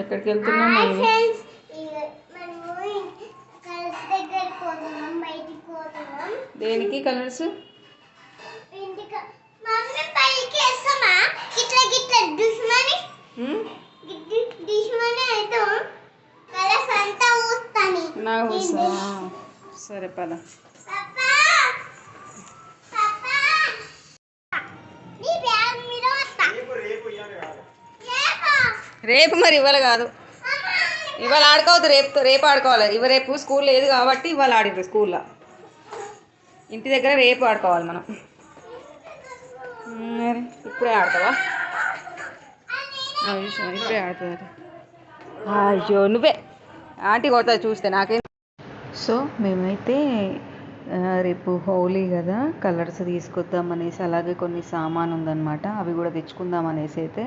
ఎక్కడికి వెళ్తున్నాం hi mummy friends ఇగ మనము కలర్స్ దగ్గరికి పోతున్నాం బయటికి పోతున్నాం దేనికి కలర్స్ ఇంటికి మమ్మీ పైకి వేస్తామా గిట్ల గిట్ల దుష్మని దుష్మని అయితే కలర్స్ అంతా ఊస్తాని నాకు వస్తా సరే పద పాపా పాపా నీ బ్యాగ్ మీద వస్తా రేపు రేపు మరి ఇవాళ కాదు. ఇవాళ ఆడుకోవద్దు రేపు రేపు ఆడుకోవాలి. ఇవ రేపు స్కూల్ లేదు కాబట్టి ఇవాళ ఆడిండ్రు స్కూల్లో. ఇంటి దగ్గర రేపు ఆడుకోవాలి మనం. ఇప్పుడే ఆడతావా? ఇప్పుడే ఆడుతుంది అయ్యో నువ్వే. ఆంటీ కొడుతుంది చూస్తే నాకేం సో మేమైతే రేపు హోలీ కదా కలర్స్ తీసుకొద్దాం అనేసి అలాగే కొన్ని సామాన్ ఉందన్నమాట అవి కూడా తెచ్చుకుందాం అనేసి అయితే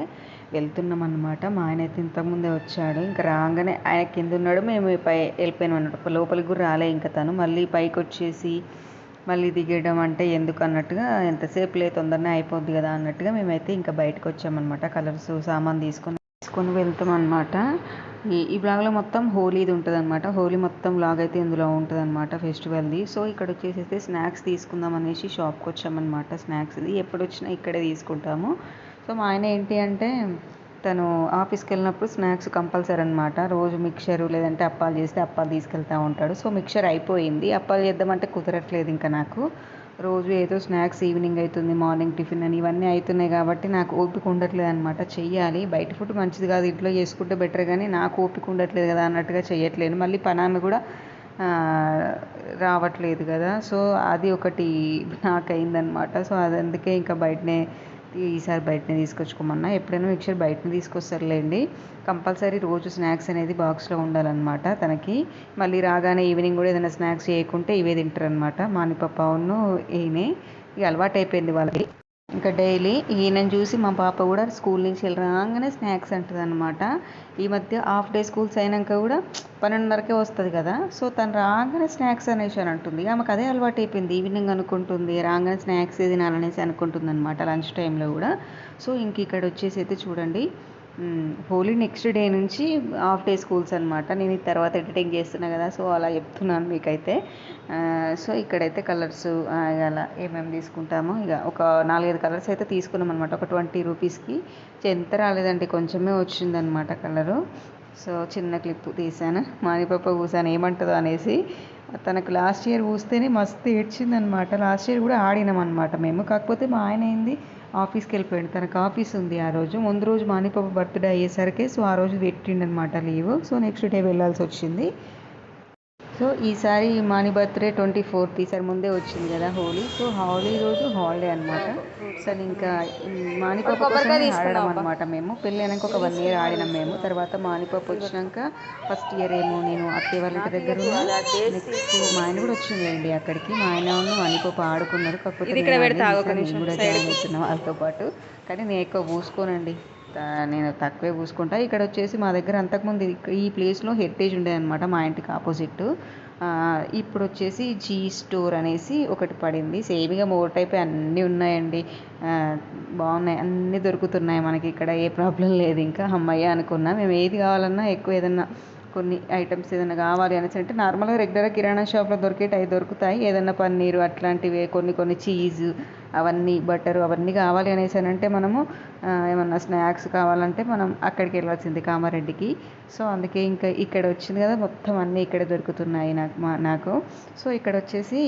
వెళ్తున్నాం అనమాట మా ఆయన అయితే ఇంతకుముందే వచ్చాడు. ఇంకా రాగానే ఆయన కింద ఉన్నాడు మేము పై వెళ్ళిపోయినాం అనమాట లోపలికి కూడా రాలే ఇంకా తను. మళ్ళీ పైకి వచ్చేసి మళ్ళీ దిగడం అంటే ఎందుకు అన్నట్టుగా ఎంతసేపు లే తొందరనే అయిపోద్ది కదా అన్నట్టుగా మేమైతే ఇంకా బయటకు వచ్చామన్నమాట. కలర్స్ సామాన్ తీసుకొని తీసుకొని వెళ్తాం అనమాట ఈ ఈ బ్లాగ్లో మొత్తం హోలీది ఉంటుంది అనమాట హోలీ మొత్తం బ్లాగ్ అయితే ఇందులో ఉంటుంది అనమాట ఫెస్టివల్ది. సో ఇక్కడ వచ్చేసి స్నాక్స్ తీసుకుందాం అనేసి షాప్కి వచ్చామన్నమాట. స్నాక్స్ ఇది ఎప్పుడు వచ్చినా ఇక్కడే తీసుకుంటాము. సో మా ఆయన ఏంటి అంటే తను ఆఫీస్కి వెళ్ళినప్పుడు స్నాక్స్ కంపల్సరీ అనమాట రోజు మిక్చర్ లేదంటే అప్పాలు చేస్తే అప్పాలు తీసుకెళ్తూ ఉంటాడు. సో మిక్చర్ అయిపోయింది. అప్పాలు చేద్దామంటే కుదరట్లేదు ఇంకా నాకు. రోజు ఏదో స్నాక్స్ ఈవినింగ్ అవుతుంది మార్నింగ్ టిఫిన్ అని ఇవన్నీ అవుతున్నాయి కాబట్టి నాకు ఓపిక ఉండట్లేదు అనమాట చెయ్యాలి. బయట ఫుడ్ మంచిది కాదు. ఇంట్లో చేసుకుంటే బెటర్ కానీ నాకు ఓపిక ఉండట్లేదు కదా అన్నట్టుగా చేయట్లేదు మళ్ళీ పనామి కూడా రావట్లేదు కదా. సో అది ఒకటి నాకు అయిందనమాట సో అది అందుకే ఇంకా బయటనే ఈసారి బయటనే తీసుకొచ్చుకోమన్నా. ఎప్పుడైనా మిక్చర్ బయటనే తీసుకొస్తారులేండి. కంపల్సరీ రోజు స్నాక్స్ అనేది బాక్స్లో ఉండాలన్నమాట తనకి. మళ్ళీ రాగానే ఈవినింగ్ కూడా ఏదైనా స్నాక్స్ చేయకుంటే ఇవే తింటారు అనమాట మానిపప్పాను ఈయనే ఇక అలవాటు అయిపోయింది వాళ్ళకి. ఇంకా డైలీ ఈయనని చూసి మా పాప కూడా స్కూల్ నుంచి వెళ్ళి రాగానే స్నాక్స్ అంటుంది అనమాట ఈ మధ్య హాఫ్ డే స్కూల్స్ అయినాక కూడా పన్నెండున్నరకే వస్తుంది కదా. సో తను రాగానే స్నాక్స్ అనేసి అని అంటుంది. ఆమెకు అదే అలవాటు అయిపోయింది. ఈవినింగ్ అనుకుంటుంది రాగానే స్నాక్స్ తినాలనేసి అనుకుంటుంది అనమాట లంచ్ టైంలో కూడా. సో ఇంక ఇక్కడ వచ్చేసి అయితే చూడండి. హోలీ నెక్స్ట్ డే నుంచి హాఫ్ డే స్కూల్స్ అనమాట నేను తర్వాత ఎడిటింగ్ చేస్తున్నా కదా సో అలా చెప్తున్నాను మీకైతే. సో ఇక్కడైతే కలర్స్ అలా ఏమేమి తీసుకుంటామో ఇక ఒక నాలుగైదు కలర్స్ అయితే తీసుకున్నాం అనమాట ఒక ట్వంటీ రూపీస్కి ఎంత రాలేదండి కొంచెమే వచ్చిందనమాట కలరు. సో చిన్న క్లిప్ తీసాను మానిపప్ప కూసాను ఏమంటుందో అనేసి. తనకు లాస్ట్ ఇయర్ పూస్తేనే మస్తు ఏడ్చిందనమాట లాస్ట్ ఇయర్ కూడా ఆడినాం అనమాట మేము. కాకపోతే మా ఆయన ఏంది ఆఫీస్కి వెళ్ళిపోయాడు. తనకు ఆఫీస్ ఉంది ఆ రోజు. ముందు రోజు మానిపప్ప బర్త్డే అయ్యేసరికి సో ఆ రోజు పెట్టిండనమాట లీవ్. సో నెక్స్ట్ డే వెళ్ళాల్సి వచ్చింది. సో ఈసారి మాని బర్త్డే ట్వంటీ ఫోర్త్ ఈసారి ముందే వచ్చింది కదా హోలీ. సో హోలీ రోజు హాలిడే అనమాట సో ఇంకా మానిపప్ప కోసం ఆడడం అనమాట మేము. పెళ్ళి అయినాక ఒక వన్ ఇయర్ ఆడినాం మేము. తర్వాత మానిపప్ప వచ్చినాక ఫస్ట్ ఇయర్ ఏమో నేను అత్తయ్య వాళ్ళ ఇంటి దగ్గర నెక్స్ట్ మా ఆయన కూడా వచ్చిందండి అక్కడికి. మా ఆయన మానిపప్ప ఆడుకున్నారు. కాకపోతే నేను కూడా జాయిన్ వాళ్ళతో పాటు. కానీ నేను ఎక్కువ పూసుకోనండి నేను తక్కువే పూసుకుంటా. ఇక్కడ వచ్చేసి మా దగ్గర అంతకుముందు ఈ ప్లేస్లో హెరిటేజ్ ఉండేదన్నమాట మా ఇంటికి ఆపోజిట్ ఇప్పుడు వచ్చేసి జీ స్టోర్ అనేసి ఒకటి పడింది. సేమిగా మోర్ టైప్ అన్నీ ఉన్నాయండి. బాగున్నాయి. అన్నీ దొరుకుతున్నాయి మనకి ఇక్కడ. ఏ ప్రాబ్లం లేదు. ఇంకా అమ్మయ్య అనుకున్నా. మేము ఏది కావాలన్నా ఎక్కువ ఏదన్నా కొన్ని ఐటమ్స్ ఏదైనా కావాలి అనేసి అంటే నార్మల్గా రెగ్యులర్గా కిరాణా షాప్లో దొరికేటి అవి దొరుకుతాయి. ఏదైనా పన్నీరు అట్లాంటివి కొన్ని కొన్ని చీజ్ అవన్నీ బటర్ అవన్నీ కావాలి అనేసి అని అంటే మనము ఏమన్నా స్నాక్స్ కావాలంటే మనం అక్కడికి వెళ్ళాల్సింది కామారెడ్డికి. సో అందుకే ఇంకా ఇక్కడ వచ్చింది కదా మొత్తం అన్నీ ఇక్కడ దొరుకుతున్నాయి నాకు మా నాకు. సో ఇక్కడ వచ్చేసి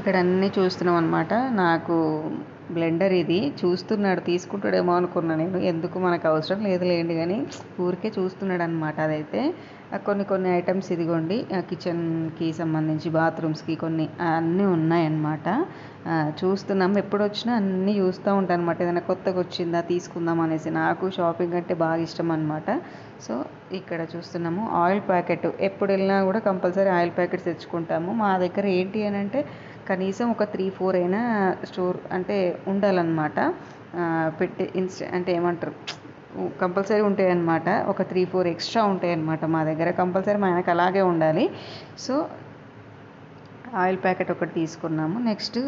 ఇక్కడ అన్నీ చూస్తున్నాం అనమాట నాకు బ్లెండర్ ఇది చూస్తున్నాడు తీసుకుంటాడేమో అనుకున్నా నేను. ఎందుకు మనకు అవసరం లేదు లేండి కానీ ఊరికే చూస్తున్నాడు అనమాట అదైతే కొన్ని కొన్ని ఐటమ్స్ ఇదిగోండి కిచెన్కి సంబంధించి బాత్రూమ్స్కి కొన్ని అన్నీ ఉన్నాయన్నమాట. చూస్తున్నాం ఎప్పుడు వచ్చినా అన్నీ చూస్తూ ఉంటాను అనమాట ఏదైనా కొత్తగా వచ్చిందా తీసుకుందాం అనేసి. నాకు షాపింగ్ అంటే బాగా ఇష్టం అనమాట సో ఇక్కడ చూస్తున్నాము ఆయిల్ ప్యాకెట్. ఎప్పుడు వెళ్ళినా కూడా కంపల్సరీ ఆయిల్ ప్యాకెట్స్ తెచ్చుకుంటాము. మా దగ్గర ఏంటి అని అంటే కనీసం ఒక త్రీ ఫోర్ అయినా స్టోర్ అంటే ఉండాలన్నమాట. పెట్టే పెట్టి ఇన్స్ట అంటే ఏమంటారు కంపల్సరీ ఉంటాయన్నమాట. ఒక త్రీ ఫోర్ ఎక్స్ట్రా ఉంటాయన్నమాట మా దగ్గర. కంపల్సరీ మా ఆయనకు అలాగే ఉండాలి. సో ఆయిల్ ప్యాకెట్ ఒకటి తీసుకున్నాము. నెక్స్ట్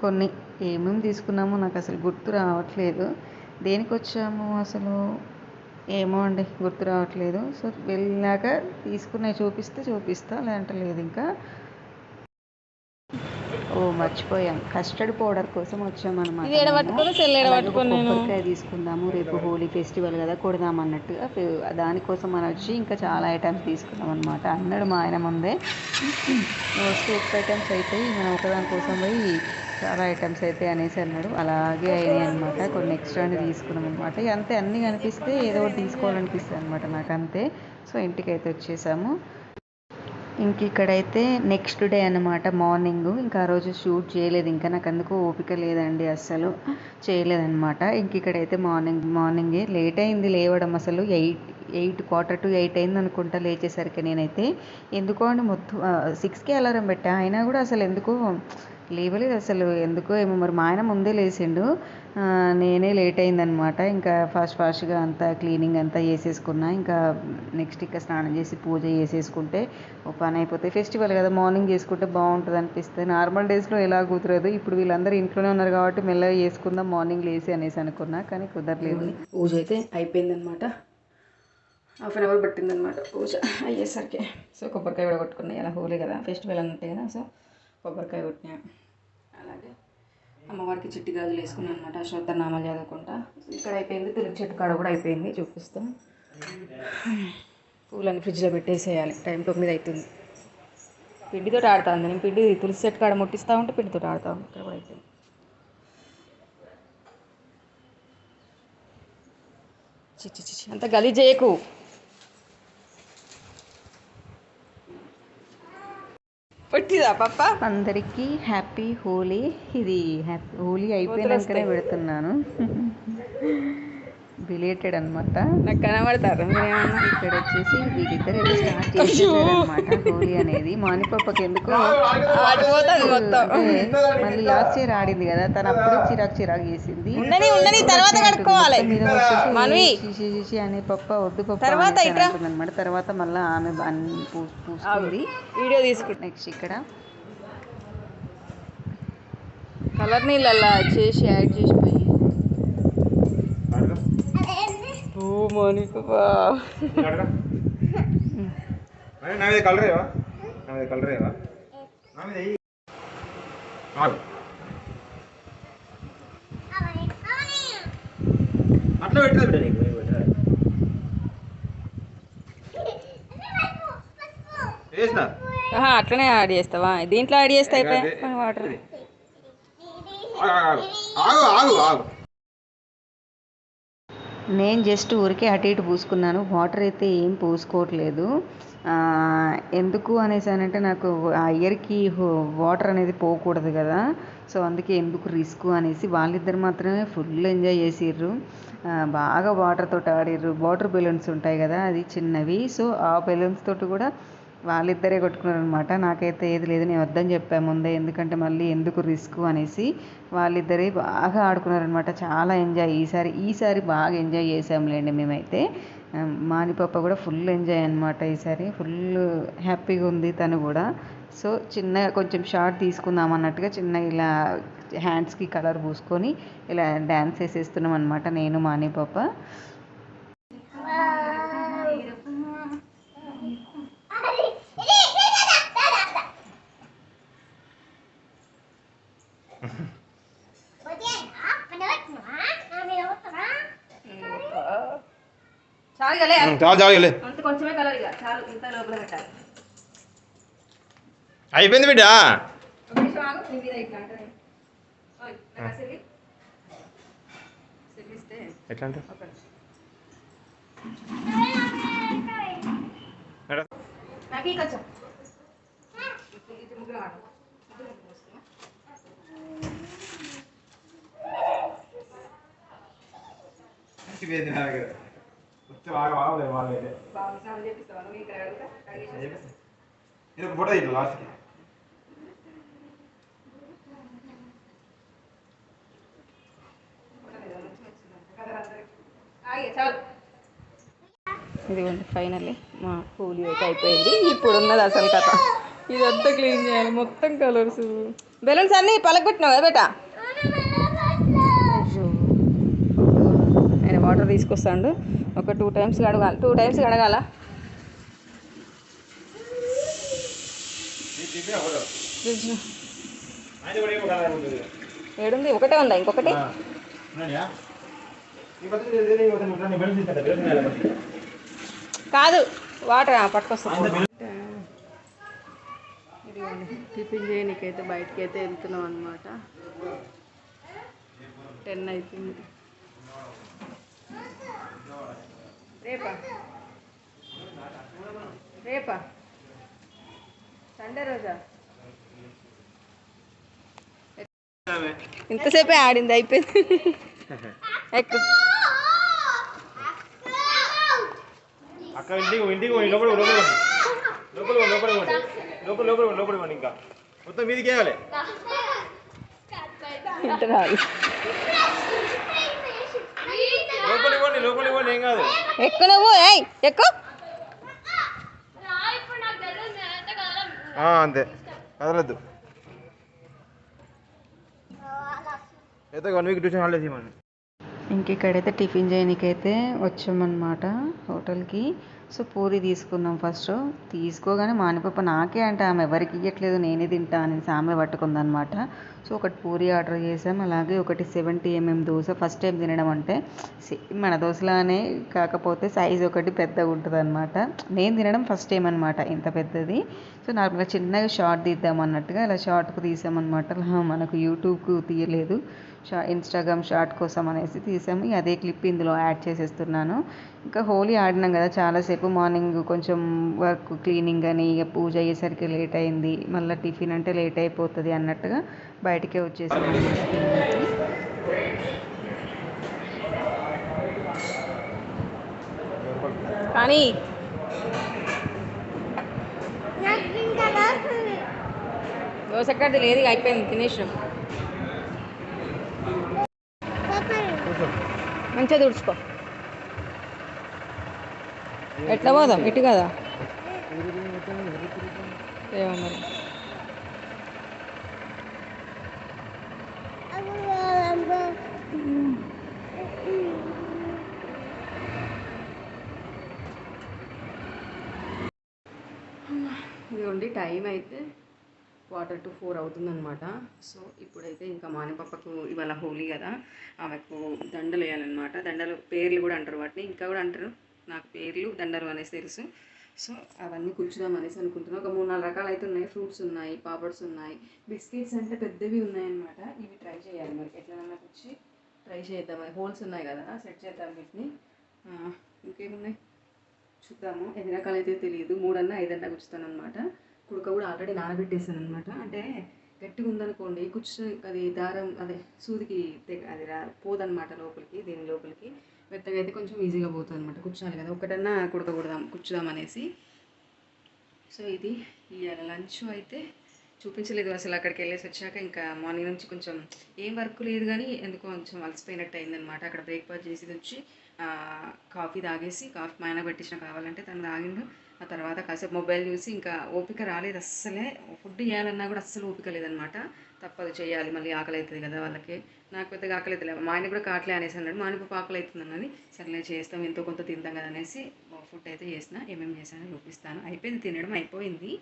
కొన్ని ఏమేమి తీసుకున్నామో నాకు అసలు గుర్తు రావట్లేదు. దేనికి వచ్చాము అసలు? ఏమో అండి గుర్తు రావట్లేదు. సో వెళ్ళినాక తీసుకునే చూపిస్తే చూపిస్తా లేదంటే లేదు ఇంకా. ఓ మర్చిపోయాం. కస్టర్డ్ పౌడర్ కోసం ఒక నేను. కొబ్బరికాయ తీసుకుందాము రేపు హోలీ ఫెస్టివల్ కదా కొడదాం అన్నట్టుగా ఫే- దానికోసం అని వచ్చి ఇంకా చాలా ఐటమ్స్ తీసుకున్నాం అనమాట అన్నాడు మా ఆయన ముందే. మోస్ట్ ఎక్కువ ఐటమ్స్ అయితాయి మనం ఒకదాని కోసం పోయి చాలా ఐటమ్స్ అయితే అనేసి అన్నాడు. అలాగే అయినాయి అనమాట కొన్ని ఎక్స్ట్రా తీసుకున్నాం అనమాట అంతే అన్నీ కనిపిస్తే ఏదో ఒకటి తీసుకోవాలనిపిస్తుంది అనమాట నాకు అంతే సో ఇంటికి అయితే వచ్చేసాము. ఇంక ఇక్కడైతే నెక్స్ట్ డే అనమాట మార్నింగ్ ఇంకా ఆ రోజు షూట్ చేయలేదు. ఇంకా నాకు అందుకు ఓపిక లేదండి అస్సలు. చేయలేదన్నమాట. ఇంక ఇక్కడైతే మార్నింగ్ మార్నింగే లేట్ అయింది లేవడం అసలు. Eight eight quarter to eight అయింది అనుకుంటా లేచేసరికి నేనైతే. ఎందుకో అని మొత్తం సిక్స్కి అలారం పెట్టా. అయినా కూడా అసలు ఎందుకో లేవలేదు అసలు. ఎందుకో ఏమో మరి మా ఆయన ముందే లేచిండు నేనే లేట్ అయిందనమాట. ఇంకా ఫాస్ట్ ఫాస్ట్గా అంతా క్లీనింగ్ అంతా చేసేసుకున్నా. ఇంకా నెక్స్ట్ ఇంకా స్నానం చేసి పూజ చేసేసుకుంటే ఓ పని అయిపోతాయి ఫెస్టివల్ కదా మార్నింగ్ చేసుకుంటే బాగుంటుంది అనిపిస్తుంది. నార్మల్ డేస్లో ఎలా కుదరదు? ఇప్పుడు వీళ్ళందరూ ఇంట్లోనే ఉన్నారు కాబట్టి మెల్లగా చేసుకుందాం మార్నింగ్ లేసి అనేసి అనుకున్నా కానీ కుదరలేదు. పూజ అయితే అయిపోయిందనమాట. హాఫ్ అన్ అవర్ పట్టిందనమాట పూజ అయ్యేసరికి. సో కొబ్బరికాయ కూడా కొట్టుకున్నాయి అలా హోలీ కదా ఫెస్టివల్ అన్నట్టే కదా సో కొబ్బరికాయ కొట్టినా. అలాగే అమ్మవారికి చిట్టి గాజులు వేసుకున్నాను అనమాట అశ్వత్థ నామాలు చదువుకుంటా. ఇక్కడ అయిపోయింది తులసి చెట్టు కాడ కూడా అయిపోయింది చూపిస్తాం. పూలని ఫ్రిడ్జ్లో పెట్టేసేయాలి టైం తొమ్మిది అవుతుంది పిండితో ఆడుతా ఉంది నేను పిండి తులసి చెట్టు కాడ ముట్టిస్తూ ఉంటే పిండితో ఆడుతా ఉంది ఇక్కడ కూడా అయిపోయింది. చిచ్చి చిచ్చి అంత గలీజ్ చేయకు. పట్టిదా పప్ప అందరికీ హ్యాపీ హోలీ. ఇది హ్యాపీ హోలీ అయిపోయినాకనే పెడుతున్నాను. బిలేటెడ్ అనమాట నాకు కనబడతారు ఇక్కడ వచ్చేసి వీళ్ళిద్దరు ఏదో స్టార్ట్ చేసేసారనమాట హోలీ అనేది. మానిపప్పకి ఎందుకో మళ్ళీ లాస్ట్ ఇయర్ ఆడింది కదా తను అప్పుడు చిరాకు చిరాకు చేసింది. తర్వాత కట్టుకోవాలి షిషి అనే పప్ప వద్దు పప్ప తర్వాత. అనమాట తర్వాత మళ్ళీ ఆమె పూస్తుంది. వీడియో తీసుకుంటా. నెక్స్ట్ ఇక్కడ. కలర్ నీళ్ళల్లా చేసి యాడ్ చేసిపోయి. ఓ మనీ పాపా నా మీద కలర్ ఏవా నా మీద కలర్ ఏవా నా మీద ఎయ్యి. ఆగు. అట్లా పెట్టరా బిడ్డ నీకు? అట్లనే యాడ్ చేస్తావా? దీంట్లో యాడ్ చేస్తే అయిపోయి? అదే. వాటర్. ఆగు ఆగు ఆగు. నేను జస్ట్ ఊరికే అటు ఇటు పూసుకున్నాను. వాటర్ అయితే ఏం పూసుకోవట్లేదు. ఎందుకు అనేసి అంటే నాకు ఆ ఇయర్కి వాటర్ అనేది పోకూడదు కదా. సో అందుకే ఎందుకు రిస్క్ అనేసి వాళ్ళిద్దరు మాత్రమే ఫుల్ ఎంజాయ్ చేసిర్రు. బాగా వాటర్ తోటి ఆడిర్రు. వాటర్ బెలూన్స్ ఉంటాయి కదా అది చిన్నవి. సో ఆ బెలూన్స్ తోటి కూడా వాళ్ళిద్దరే కొట్టుకున్నారు అనమాట నాకైతే ఏది లేదు నేను వద్దని చెప్పాను ముందే ఎందుకంటే మళ్ళీ ఎందుకు రిస్క్ అనేసి వాళ్ళిద్దరే బాగా ఆడుకున్నారనమాట. చాలా ఎంజాయ్ ఈసారి ఈసారి బాగా ఎంజాయ్ చేసాంలేండి మేమైతే. ఆ, మానిపప్ప కూడా ఫుల్ ఎంజాయ్ అనమాట ఈసారి. ఫుల్ హ్యాపీగా ఉంది తను కూడా. సో చిన్నగా కొంచెం షార్ట్ తీసుకుందాం అన్నట్టుగా చిన్న ఇలా హ్యాండ్స్కి కలర్ పూసుకొని ఇలా డ్యాన్స్ వేసేస్తున్నాం అనమాట నేను మానిపప్ప చాలు కలే చాలు చాలు వెళ్ళి అంత కొంచెమే కలర్ ఇక చాలు ఇంత లోపల పెట్టాలి అయిపోయింది బిడ్డ ఒక నిమిషం ఆగు నీ మీద ఇట్లా అంటే ఓయ్, నాకు ఆ సిరి. సిరిస్తే ఎట్లా అంటే ఇది ఒక ఫోటో ఇట్లా లాస్ట్కి. ఇదిగోండి ఫైనల్లీ మా పూలి అయితే అయిపోయింది. ఇప్పుడు ఉన్నది అసలు కథ. ఇదంతా క్లీన్ చేయాలి. మొత్తం కలర్స్. బెలూన్స్ అన్నీ పలగొట్టినావు కదా బేటా? ఆయన వాటర్ తీసుకొస్తాడు. ఒక టూ టైమ్స్ కడగాలి. టూ టైమ్స్ కడగాల. ఏడుంది? ఒకటే ఉందా? ఇంకొకటి. కాదు వాటర్ పట్టుకొస్తా అంత బెలూన్స్ ఇదిగోండి. టిఫిన్ చేయనీకైతే బయటికి అయితే వెళ్తున్నాం అనమాట టెన్ అయిపోయింది. రేపా? రేపా? సండే రోజా? ఇంతసేపే ఆడింది అయిపోయింది. ఎక్కు. అక్క ఇంటికి ఇంటికి పోయి లోపల లోపల. లోపల లోపల లోపల లోపల లోపల పోండి ఇంకా. మొత్తం మీదికి వేయాలి రాదు లోపలికి పోండి లోపలికి పోండి ఏం కాదు ఎక్కువ నువ్వు ఏయ్ ఎక్కువ. అంతే. కదలద్దు. అయితే వన్ వీక్ ట్యూషన్ హాలిడేస్ ఇవ్వండి. ఇంక ఇక్కడైతే టిఫిన్ చేయనీకైతే వచ్చామన్నమాట హోటల్కి. సో పూరి తీసుకున్నాం ఫస్ట్. తీసుకోగానే మానిపప్ప నాకే అంటే ఆమె ఎవరికి ఇవ్వట్లేదు నేనే తింటా అని ఆమె పట్టుకుందనమాట సో ఒకటి పూరి ఆర్డర్ చేసాం. అలాగే ఒకటి seventy mm dosa first time తినడం అంటే మన దోశలానే కాకపోతే సైజ్ ఒకటి పెద్దగా ఉంటుంది అనమాట నేను తినడం ఫస్ట్ టైం అనమాట ఇంత పెద్దది. సో నార్మల్గా చిన్నగా షార్ట్ తీద్దాం అన్నట్టుగా ఇలా షార్ట్కు తీసామన్నమాట. మనకు యూట్యూబ్కు తీయలేదు. షా ఇన్స్టాగ్రామ్ షార్ట్ కోసం అనేసి తీసాము. అదే క్లిప్ ఇందులో యాడ్ చేసేస్తున్నాను. ఇంకా హోలీ ఆడినాం కదా చాలాసేపు. మార్నింగ్ కొంచెం వర్క్ క్లీనింగ్ అని ఇక పూజ అయ్యేసరికి లేట్ అయింది. మళ్ళీ టిఫిన్ అంటే లేట్ అయిపోతుంది అన్నట్టుగా బయటికే వచ్చేసాం కానీ నాకు దోశ లేదు అయిపోయింది తినేసాం మంచిగా తుడుచుకో. ఎట్లా పోదాం? ఇటు కదా? ఏమో మరి ఇదిగోండి టైం అయితే క్వార్టర్ టు ఫోర్ అవుతుందనమాట సో ఇప్పుడైతే ఇంకా మానిపప్పకు ఇవాళ హోలీ కదా ఆమెకు దండలు వేయాలన్నమాట. దండలు పేర్లు కూడా అంటారు వాటిని. ఇంకా కూడా అంటారు. నాకు పేర్లు దండలు అనేసి తెలుసు. సో అవన్నీ కూర్చుదాం అనేసి అనుకుంటున్నాను ఒక మూడు నాలుగు రకాలు అయితే ఉన్నాయి. ఫ్రూట్స్ ఉన్నాయి పాపడ్స్ ఉన్నాయి. బిస్కెట్స్ అంటే పెద్దవి ఉన్నాయన్నమాట. ఇవి ట్రై చేయాలి మరి. ఎట్లనన్నా వచ్చి ట్రై చేద్దాం. హోల్స్ ఉన్నాయి కదా సెట్ చేద్దాం వీటిని. ఇంకేమున్నాయి? చూద్దాము. ఎన్ని రకాలైతే తెలియదు. మూడన్నా ఐదన్నా కూర్చుతాను అనమాట కుడక కూడా ఆల్రెడీ నానబెట్టేసాను అనమాట అంటే గట్టిగా ఉందనుకోండి కుచ్చు అది దారం అదే సూదికి అది రా పోదనమాట లోపలికి దీని లోపలికి. మెత్తగా అయితే కొంచెం ఈజీగా పోతుంది అనమాట కూర్చోాలి కదా. ఒకటన్నా కుడకూడదాం కూర్చుదాం అనేసి. సో ఇది ఇవాళ లంచ్ అయితే. చూపించలేదు అసలు అక్కడికి వెళ్ళేసి వచ్చాక ఇంకా మార్నింగ్ నుంచి కొంచెం ఏం వర్క్ లేదు కానీ ఎందుకో కొంచెం అలసిపోయినట్టు అయిందనమాట అక్కడ బ్రేక్ఫాస్ట్ చేసి వచ్చి కాఫీ తాగేసి కాఫీ మా ఆయన పెట్టించిన కావాలంటే తను తాగిండు. ఆ తర్వాత కాసేపు మొబైల్ చూసి ఇంకా ఓపిక రాలేదు అస్సలే. ఫుడ్ చేయాలన్నా కూడా అస్సలు ఓపిక లేదనమాట తప్పదు చేయాలి మళ్ళీ ఆకలి అవుతుంది కదా వాళ్ళకి. నాకు పెద్దగా ఆకలి అవుతుంది మా ఆయన కూడా కాట్లే అనేసి అన్నాడు. మా ఆయనకు ఆకలి అవుతుంది అన్నది. సర్లే చేస్తాం ఎంతో కొంత తింటాం కదా అనేసి ఫుడ్ అయితే చేసిన. ఏమేమి చేశానో చూపిస్తాను. అయిపోయింది తినడం అయిపోయింది.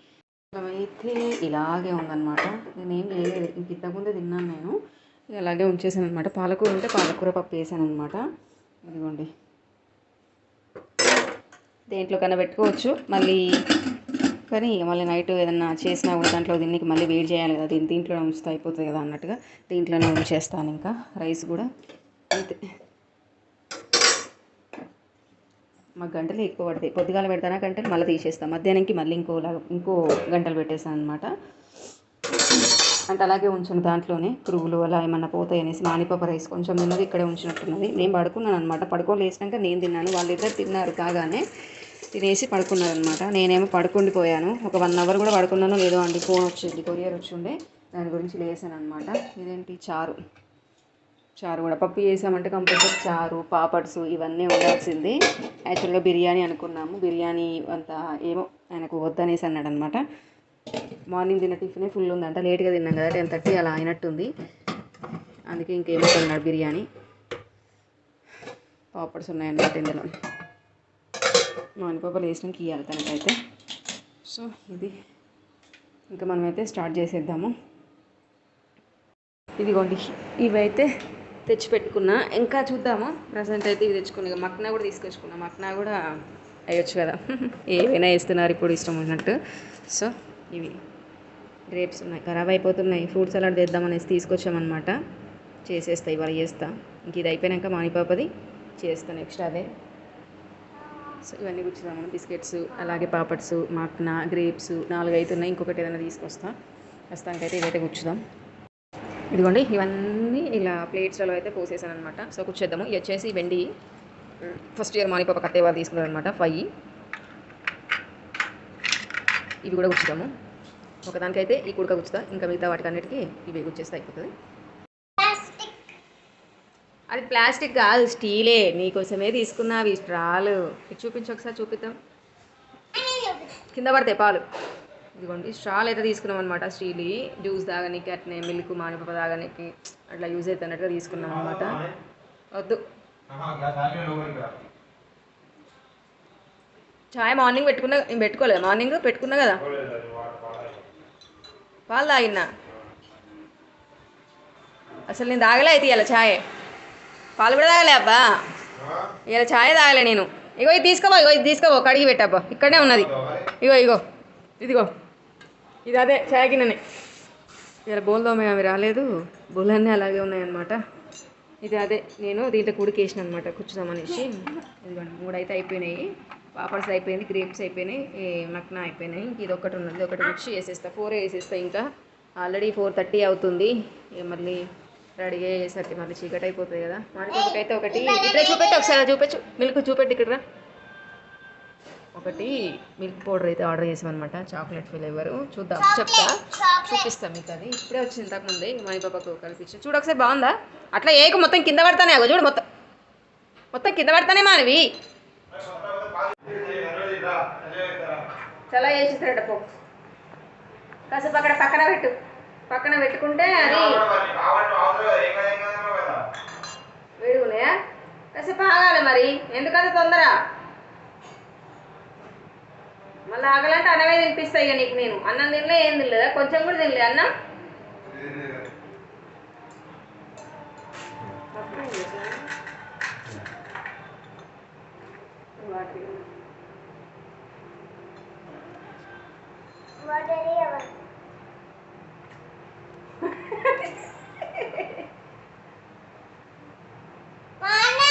అయితే ఇలాగే ఉందన్నమాట. నేనేం లేదు ఇంక ఇంతకుముందే తిన్నాను నేను. అలాగే ఉంచేసాను అనమాట పాలకూర ఉంటే పాలకూర పప్పు వేసాను అనమాట అదిగోండి దేంట్లో కన్నా పెట్టుకోవచ్చు. మళ్ళీ కానీ మళ్ళీ నైట్ ఏదన్నా చేసినా కూడా దాంట్లో దీనికి మళ్ళీ వేడి చేయాలి కదా. దీని దీంట్లోనే ఉంచితే అయిపోతుంది కదా అన్నట్టుగా దీంట్లోనే ఉంచేస్తాను ఇంకా. రైస్ కూడా అంతే. మాకు గంటలు ఎక్కువ పడతాయి. పొద్దుగాల పెడతానా గంటలు? మళ్ళీ తీసేస్తాను మధ్యాహ్నంకి మళ్ళీ ఇంకోలాగా ఇంకో గంటలు పెట్టేస్తాను అనమాట అంటే అలాగే ఉంచాను దాంట్లోనే. పురుగులు అలా ఏమన్నా పోతాయి అనేసి మానిపప్ప రైస్ కొంచెం తిన్నది ఇక్కడే ఉంచినట్టున్నది. నేను పడుకున్నాను అనమాట పడుకోలేసినాక నేను తిన్నాను. వాళ్ళిద్దరు తిన్నారు కాగానే. తినేసి పడుకున్నారనమాట నేనేమో పడుకుండిపోయాను. ఒక వన్ అవర్ కూడా పడుకున్నాను లేదో అండి ఫోన్ వచ్చింది కొరియర్ వచ్చిండే. దాని గురించి లేసాను అనమాట ఇదేంటి చారు? చారు కూడా పప్పు చేసామంటే కంపల్సరీ చారు పాపడ్స్ ఇవన్నీ ఉండాల్సింది. యాక్చువల్గా బిర్యానీ అనుకున్నాము. బిర్యానీ అంత ఏమో ఆయనకు వద్దనేసి అన్నాడు అనమాట మార్నింగ్ తిన్న టిఫినే ఫుల్ ఉందంట. లేట్గా తిన్నాం కదా టెన్ థర్టీ అలా అయినట్టుంది. అందుకే ఇంకేమో అన్నాడు బిర్యానీ. పాపడ్స్ ఉన్నాయన్నమాట ఇందులో. మానిపాపలు వేసినాక ఇవ్వాలి తనకైతే. సో ఇది ఇంకా మనమైతే స్టార్ట్ చేసేద్దాము. ఇదిగోండి ఇవైతే తెచ్చిపెట్టుకున్నా. ఇంకా చూద్దాము. ప్రజెంట్ అయితే ఇవి తెచ్చుకున్నా మక్నా కూడా తీసుకొచ్చుకున్నా. మక్నా కూడా వేయచ్చు కదా. ఏవైనా వేస్తున్నారు ఇప్పుడు ఇష్టం ఉన్నట్టు. సో ఇవి గ్రేప్స్ ఉన్నాయి. ఖరాబ్ అయిపోతున్నాయి. ఫ్రూట్ సలాడ్ తెద్దామనేసి తీసుకొచ్చామన్నమాట. చేసేస్తా ఇవాళ చేస్తా. ఇంక ఇది అయిపోయాక మానిపాపది చేస్తా నెక్స్ట్ అదే. సో ఇవన్నీ కూర్చుదాము బిస్కెట్స్ అలాగే పాపడ్స్ మక్నా గ్రేప్స్ నాలుగు అయితే ఉన్నాయి. ఇంకొకటి ఏదైనా తీసుకొస్తాను ప్రస్తుతానికి అయితే ఇదైతే కూర్చుదాం ఇదిగోండి ఇవన్నీ ఇలా ప్లేట్స్లలో అయితే పోసేసాను అనమాట సో కూర్చేద్దాము ఇవి వచ్చేసి వెండి ఫస్ట్ ఇయర్ మానిపాప కట్టే వాళ్ళు తీసుకున్నారు అనమాట ఫైవ్. ఇవి కూడా కూర్చుదాము ఒకదానికైతే ఈ కుడక కూర్చుతా ఇంకా మిగతా వాటికన్నిటికీ ఇవి కూర్చేస్తే అయిపోతుంది. అది ప్లాస్టిక్ కాదు స్టీలే. నీకోసమే తీసుకున్నావి స్ట్రాలు. చూపించు ఒకసారి చూపిద్దాం. కింద పడతాయి పాలు. ఇదిగోండి స్ట్రాల్ అయితే తీసుకున్నాం అనమాట స్టీల్ జ్యూస్ తాగడానికి అట్నే మిల్క్ మానిపప్ప తాగడానికి అట్లా యూజ్ అవుతున్నట్టుగా తీసుకున్నాం అనమాట వద్దు. చాయ్ మార్నింగ్ పెట్టుకున్నా నేను పెట్టుకోలేదు మార్నింగ్ పెట్టుకున్నా కదా. పాలు తాగినా అసలు నేను తాగలే అయితే ఇలా ఛాయ్ పాలు కూడా తాగలే అబ్బా. ఇలా ఛాయ్ తాగలే నేను. ఇగో ఇది తీసుకోబో ఇగో ఇది తీసుకోబో కడిగి పెట్టబ్బా ఇక్కడనే ఉన్నది. ఇగో ఇగో ఇదిగో. ఇది అదే ఛాయ్ గిన్నెనే. ఇలా బోల్దోమే అవి రాలేదు. బోల్ అలాగే ఉన్నాయన్నమాట. ఇది అదే నేను దీంట్లో కుడికేసిన అనమాట కూర్చుదామనేసి ఇదిగోండి మూడు అయితే అయిపోయినాయి. పాపడ్స్ అయిపోయింది గ్రేప్స్ అయిపోయినాయి ఈ మక్నా అయిపోయినాయి. ఇంక ఇది ఒకటి ఉన్నది ఒకటి గుచ్చి వేసేస్తా. ఫోర్ వేసేస్తా ఇంకా. ఆల్రెడీ ఫోర్ థర్టీ అవుతుంది. ఇక మళ్ళీ రెడీగా అయ్యేసరికి మళ్ళీ చీకటి అయిపోతుంది కదా. మనకి ఒకటి. ఇట్లా చూపెట్టి ఒకసారి చూపించు మిల్క్ చూపెట్టి ఇక్కడ ఒకటి మిల్క్ పౌడర్ అయితే ఆర్డర్ చేసామన్నమాట. Chocolate flavour. చూద్దాం. చెప్తా. చూపిస్తాం మీకు అది. ఇప్పుడే వచ్చింది ఇంతకు ముందే. మణి పాపకు కల్పించి చూడు ఒకసారి బాగుందా? అట్లా ఏక మొత్తం కింద పడతానే అగో చూడు మొత్తం. మొత్తం కింద పడతానే మానవి. చాలా చేసేసారట పో. కాసేపు అక్కడ పక్కన పెట్టు. పక్కన పెట్టుకుంటే అది వేడుకున్నాయా కాసేపు ఆగాలి మరి. ఎందుకంత తొందర? మళ్ళీ ఆగాలంటే అన్నమే తినిపిస్తా ఇక నీకు నేను. అన్నం తినలే ఏం తినలేదా? కొంచెం కూడా తినలే. అన్నం? వాటర్ ఎవరు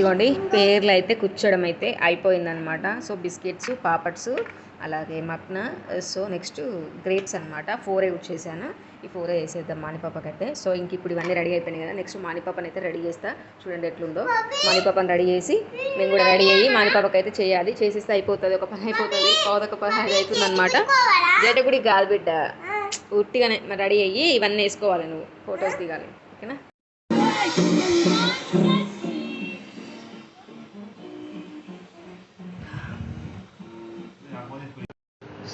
ఇదిగోండి పేర్లు అయితే కూర్చోడం అయితే అయిపోయిందనమాట సో బిస్కెట్స్ పాపడ్స్ అలాగే మక్న సో నెక్స్ట్ గ్రేప్స్ అనమాట ఫోరే వచ్చేసాను ఈ ఫోరే వేసేద్దాం మానిపాపకైతే సో ఇంక ఇప్పుడు ఇవన్నీ రెడీ అయిపోయినాయి కదా నెక్స్ట్ మానిపాపని అయితే రెడీ చేస్తా. చూడండి ఎట్లుందో. మానిపాపని రెడీ చేసి మేము కూడా రెడీ అయ్యి మానిపాపకి అయితే చేయాలి. చేసేస్తే అయిపోతుంది ఒక పని అయిపోతుంది ఒక పదహైదు అవుతుంది అనమాట జటగుడి గాలి బిడ్డ ఉట్టిగానే రెడీ అయ్యి ఇవన్నీ వేసుకోవాలి నువ్వు ఫొటోస్ దిగాలి. ఓకేనా?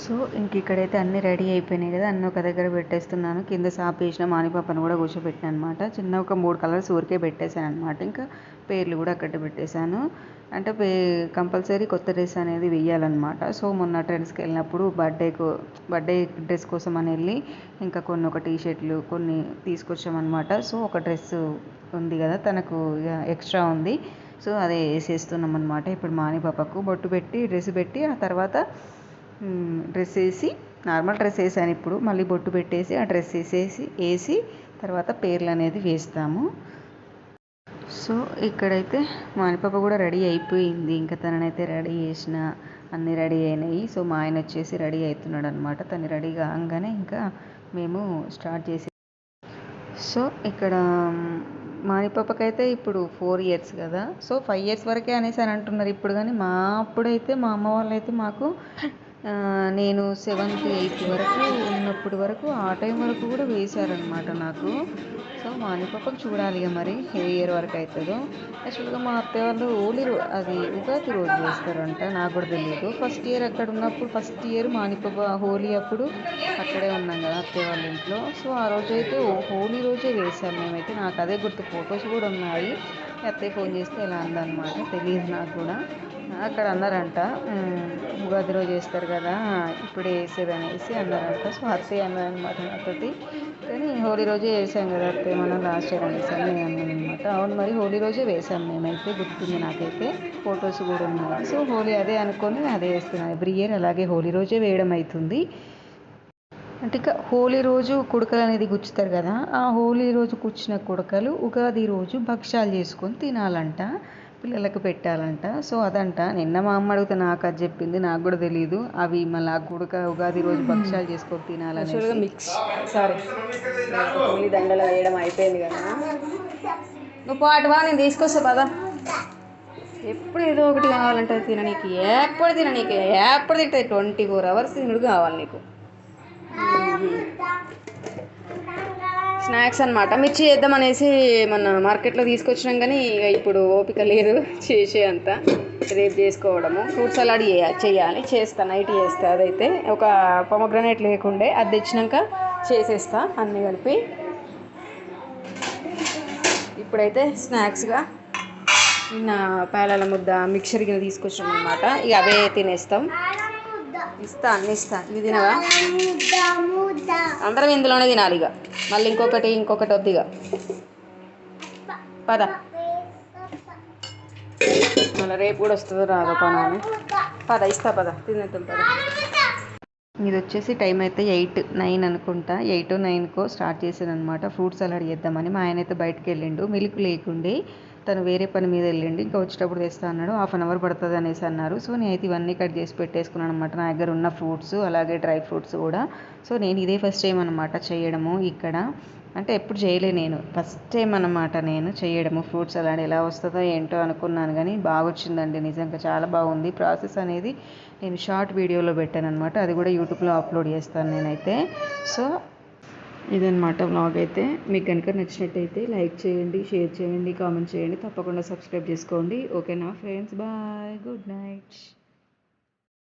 సో ఇంక ఇక్కడైతే అన్నీ రెడీ అయిపోయినాయి కదా అన్నీ ఒక దగ్గర పెట్టేస్తున్నాను. కింద సాప్ వేసిన మానిపాపను కూడా కూర్చోబెట్టిన అనమాట చిన్న ఒక మూడు కలర్స్ ఊరికే పెట్టేశాను అనమాట ఇంకా పేర్లు కూడా అక్కడ పెట్టేశాను. అంటే పే కంపల్సరీ కొత్త డ్రెస్ అనేది వేయాలన్నమాట సో మొన్న ట్రెండ్స్కి వెళ్ళినప్పుడు బర్త్డేకు బర్త్డే డ్రెస్ కోసం అని వెళ్ళి ఇంకా కొన్ని ఒక టీ షర్ట్లు కొన్ని తీసుకొచ్చామన్నమాట. సో ఒక డ్రెస్ ఉంది కదా తనకు ఎక్స్ట్రా ఉంది. సో అదే వేసేస్తున్నాం అనమాట ఇప్పుడు మాని పాపకు బొట్టు పెట్టి డ్రెస్ పెట్టి ఆ తర్వాత డ్రెస్ వేసి నార్మల్ డ్రెస్ వేసాను ఇప్పుడు. మళ్ళీ బొట్టు పెట్టేసి ఆ డ్రెస్ వేసేసి వేసి తర్వాత పేర్లు అనేది వేస్తాము. సో ఇక్కడైతే మానిపాప కూడా రెడీ అయిపోయింది. ఇంకా తననైతే రెడీ చేసిన అన్నీ రెడీ అయినాయి. సో మా ఆయన వచ్చేసి రెడీ అవుతున్నాడు అనమాట తను రెడీ కాగానే ఇంకా మేము స్టార్ట్ చేసి సో ఇక్కడ మానిపాపకైతే ఇప్పుడు ఫోర్ ఇయర్స్ కదా. సో ఫైవ్ ఇయర్స్ వరకే అనేసి అని అంటున్నారు ఇప్పుడు. కానీ మా అప్పుడైతే మా అమ్మ వాళ్ళైతే మాకు నేను సెవెంత్ ఎయిత్ వరకు ఉన్నప్పుడు వరకు ఆ టైం వరకు కూడా వేశారనమాట నాకు. సో మానిపాపకు చూడాలి ఇక మరి ఏ ఇయర్ వరకు అవుతుందో యాక్చువల్గా మా అత్తయ్య వాళ్ళు ఓలీ రో అది ఉగాది రోజు వేస్తారంట నాకు కూడా తెలియదు. ఫస్ట్ ఇయర్ అక్కడ ఉన్నప్పుడు ఫస్ట్ ఇయర్ మానిపాప హోలీ అప్పుడు అక్కడే ఉన్నాం కదా అత్తయ్య వాళ్ళ ఇంట్లో. సో ఆ రోజు అయితే హోలీ రోజే వేసాం మేమైతే. నాకు అదే గుర్తు ఫొటోస్ కూడా ఉన్నాయి. అత్తయ్య ఫోన్ చేస్తే ఎలా అందనమాట తెలియదు నాకు కూడా. అక్కడ అన్నారంట. ఉగాది రోజు వేస్తారు కదా ఇప్పుడే వేసేది అనేసి అన్నారంట. సో అత్తయ్య అన్నారనమాట నాతోటి. కానీ హోలీ రోజే వేసాం కదా అత్తయ్య మనం లాస్ట్ ఇయర్ అనేసి అని నేను అవును మరి హోలీ రోజే వేసాం మేమైతే గుర్తుంది నాకైతే. ఫొటోస్ కూడా ఉన్నాయి. సో హోలీ అదే అనుకొని అదే వేస్తున్నాను ఎవ్రీ ఇయర్ అలాగే హోలీ రోజే వేయడం అవుతుంది అంటే ఇక హోలీ రోజు కుడకలు అనేది గుచ్చుతారు కదా ఆ హోలీ రోజు కూర్చిన కుడకలు ఉగాది రోజు భక్ష్యాలు చేసుకొని తినాలంట. పిల్లలకు పెట్టాలంట. సో అదంట. నిన్న మా అమ్మ అడిగితే నాకు అది చెప్పింది. నాకు కూడా తెలియదు అవి మళ్ళీ ఆ కుడక ఉగాది రోజు భక్ష్యాలు చేసుకొని తినాలని మిక్స్. సారీ. దండలు వేయడం అయిపోయింది కదా. నువ్వు పాటువా నేను తీసుకొస్తా పదా. ఎప్పుడు ఏదో ఒకటి కావాలంటే తిననీకి. ఎప్పుడు తిననీకి. ఎప్పుడు తింటే ట్వంటీ ఫోర్ అవర్స్ తినుడు కావాలి నీకు. స్నాక్స్ అనమాట మిర్చి చేద్దామనేసి మన మార్కెట్లో తీసుకొచ్చినాం కానీ ఇక ఇప్పుడు ఓపిక లేదు చేసే అంత. రేపు చేసుకోవడము. ఫ్రూట్ సలాడ్ చేయాలి. చేస్తా. నైట్ చేస్తా. అదైతే ఒక పొమగ్రనేట్ లేకుండే అది తెచ్చినాక చేసేస్తా. అన్నీ కలిపి. ఇప్పుడైతే స్నాక్స్గా నిన్న పేలాల ముద్ద మిక్చర్ గిన్నె తీసుకొచ్చాం అనమాట ఇక అవే తినేస్తాం. ఇస్తా అన్ని ఇస్తా ఇవి తినవా? అందరం ఇందులోనే తినాలి ఇక. మళ్ళీ ఇంకొకటి ఇంకొకటి వద్దు ఇక. పద. మళ్ళీ రేపు కూడా వస్తుందో రాదో పని పద ఇస్తా పద. తినేద్దాం పద. ఇది వచ్చేసి టైం అయితే ఎయిట్ నైన్ అనుకుంటా. ఎయిట్ నైన్కో స్టార్ట్ చేశాను అనమాట ఫ్రూట్ సలాడ్ చేద్దామని మా ఆయన అయితే బయటకు వెళ్ళిండు. మిల్క్ లేకుండే. తను వేరే పని మీద వెళ్ళిండు ఇంకా వచ్చేటప్పుడు తెస్తా అన్నాడు. హాఫ్ అన్ అవర్ పడుతుంది అనేసి అన్నారు. సో నేనైతే ఇవన్నీ కట్ చేసి పెట్టేసుకున్నాను అనమాట నా దగ్గర ఉన్న ఫ్రూట్స్ అలాగే డ్రై ఫ్రూట్స్ కూడా. సో నేను ఇదే ఫస్ట్ టైం అనమాట చేయడము ఇక్కడ. అంటే ఎప్పుడు చేయలే నేను. ఫస్ట్ టైం అన్నమాట నేను చేయడము. ఫ్రూట్స్ అలాంటి ఎలా వస్తుందో ఏంటో అనుకున్నాను కానీ బాగా వచ్చిందండి నిజంగా. చాలా బాగుంది. ప్రాసెస్ అనేది నేను షార్ట్ వీడియోలో పెట్టాను అనమాట అది కూడా యూట్యూబ్లో అప్లోడ్ చేస్తాను నేనైతే. సో ఇదనమాట వ్లాగ్ అయితే. మీకు కనుక నచ్చినట్టయితే లైక్ చేయండి షేర్ చేయండి కామెంట్ చేయండి. తప్పకుండా సబ్స్క్రైబ్ చేసుకోండి. ఓకేనా ఫ్రెండ్స్ బాయ్ గుడ్ నైట్